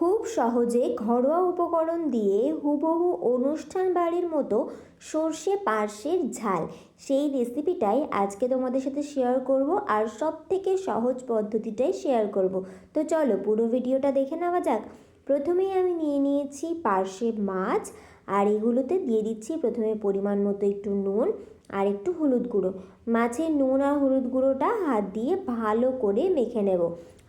খুব সহজে ঘরোয়া উপকরণ দিয়ে হুবহু অনুষ্ঠান বাড়ির মতো সর্ষে পার্শ্বের ঝাল। সেই রেসিপিটাই আজকে তোমাদের সাথে শেয়ার করব আর সব থেকে সহজ পদ্ধতিটাই শেয়ার করব। তো চলো পুরো ভিডিওটা দেখে নেওয়া যাক। প্রথমেই আমি নিয়ে নিয়েছি পার্শ্বে মাছ আর এগুলোতে দিয়ে দিচ্ছি প্রথমে পরিমাণ মতো একটু নুন আর একটু হলুদ গুঁড়ো। মাছের নুন আর হলুদ গুঁড়োটা হাত দিয়ে ভালো করে মেখে নেব।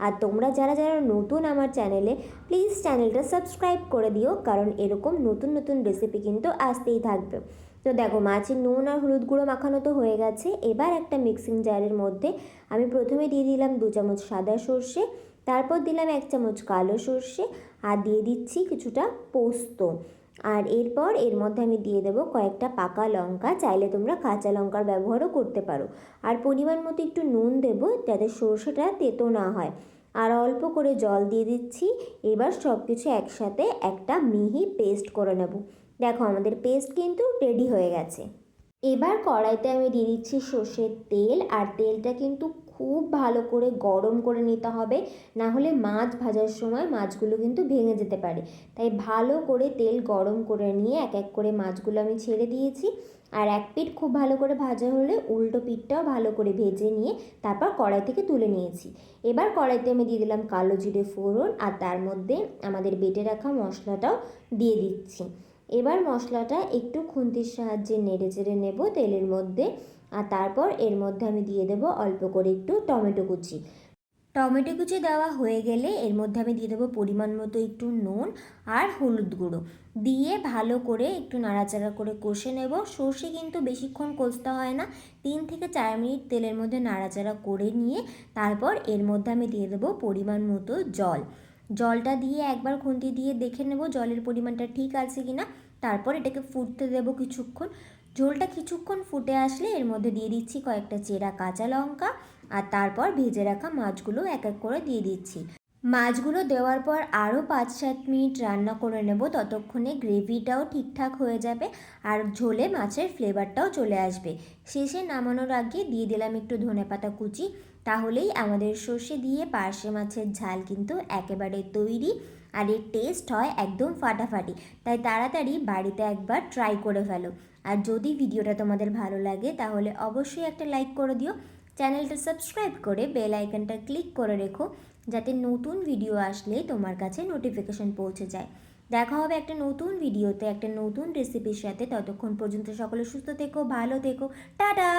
আর তোমরা যারা যারা নতুন আমার চ্যানেলে প্লিজ চ্যানেলটা সাবস্ক্রাইব করে দিও, কারণ এরকম নতুন নতুন রেসিপি কিন্তু আসতেই থাকবে। তো দেখো, মাছের নুন আর হলুদ গুঁড়ো মাখানো তো হয়ে গেছে। এবার একটা মিক্সিং জারের মধ্যে আমি প্রথমে দিয়ে দিলাম দু চামচ সাদা সর্ষে, তারপর দিলাম এক চামচ কালো সর্ষে, আর দিয়ে দিচ্ছি কিছুটা পোস্ত। আর এরপর এর মধ্যে আমি দিয়ে দেবো কয়েকটা পাকা লঙ্কা। চাইলে তোমরা কাঁচা লঙ্কার ব্যবহারও করতে পারো। আর পরিমাণ মতো একটু নুন দেবো যাতে সর্ষেটা তেতো না হয়। আর অল্প করে জল দিয়ে দিচ্ছি। এবার সব কিছু একসাথে একটা মিহি পেস্ট করে নেব। দেখো আমাদের পেস্ট কিন্তু রেডি হয়ে গেছে। এবার কড়াইতে আমি দিয়ে দিচ্ছি সর্ষের তেল। আর তেলটা কিন্তু খুব ভালো করে গরম করে নিতে হবে, না হলে মাছ ভাজার সময় মাছগুলো কিন্তু ভেঙে যেতে পারে। তাই ভালো করে তেল গরম করে নিয়ে এক এক করে মাছগুলো আমি ছেড়ে দিয়েছি। আর এক পিঠ খুব ভালো করে ভাজা হলে উল্টো পিঠটাও ভালো করে ভেজে নিয়ে তারপর কড়াই থেকে তুলে নিয়েছি। এবার কড়াইতে আমি দিয়ে দিলাম কালো জিরে ফোড়ন আর তার মধ্যে আমাদের বেটে রাখা মশলাটাও দিয়ে দিচ্ছি। এবার মশলাটা একটু খুন্তির সাহায্যে নেড়ে চেড়ে নেব তেলের মধ্যে। আর তারপর এর মধ্যে আমি দিয়ে দেবো অল্প করে একটু টমেটো কুচি। টমেটো কুচি দেওয়া হয়ে গেলে এর মধ্যে আমি দিয়ে দেবো পরিমাণ মতো একটু নুন আর হলুদ গুঁড়ো। দিয়ে ভালো করে একটু নাড়াচাড়া করে কষে নেব। সর্ষে কিন্তু বেশিক্ষণ কষতে হয় না। তিন থেকে চার মিনিট তেলের মধ্যে নাড়াচাড়া করে নিয়ে তারপর এর মধ্যে আমি দিয়ে দেবো পরিমাণ মতো জল। জলটা দিয়ে একবার খুন্তি দিয়ে দেখে নেব জলের পরিমাণটা ঠিক আছে কি না তারপর এটাকে ফুটতে দেব কিছুক্ষণ। ঝোলটা কিছুক্ষণ ফুটে আসলে এর মধ্যে দিয়ে দিচ্ছি কয়েকটা চেরা কাঁচা লঙ্কা আর তারপর ভেজে রাখা মাছগুলো এক এক করে দিয়ে দিচ্ছি। মাছগুলো দেওয়ার পর আরও পাঁচ সাত মিনিট রান্না করে নেব। ততক্ষণে গ্রেভিটাও ঠিকঠাক হয়ে যাবে আর ঝোলে মাছের ফ্লেভারটাও চলে আসবে। শেষে নামানোর আগে দিয়ে দিলাম একটু ধনেপাতা কুচি। তাহলেই আমাদের সর্ষে দিয়ে পার্শে মাছের ঝাল কিন্তু একেবারে তৈরি। আর এর টেস্ট হয় একদম ফাটাফাটি। তাই তাড়াতাড়ি বাড়িতে একবার ট্রাই করে ফেলো। আর যদি ভিডিওটা তোমাদের ভালো লাগে, তাহলে অবশ্যই একটা লাইক করে দিও। চ্যানেলটা সাবস্ক্রাইব করে বেল আইকনটা ক্লিক করে রেখো, যাতে নতুন ভিডিও আসলে তোমার কাছে নোটিফিকেশন পৌঁছে যায়। দেখা হবে একটা নতুন ভিডিওতে একটা নতুন রেসিপির সাথে। ততক্ষণ পর্যন্ত সকলে সুস্থ থেকো, ভালো থেকো। টাটা!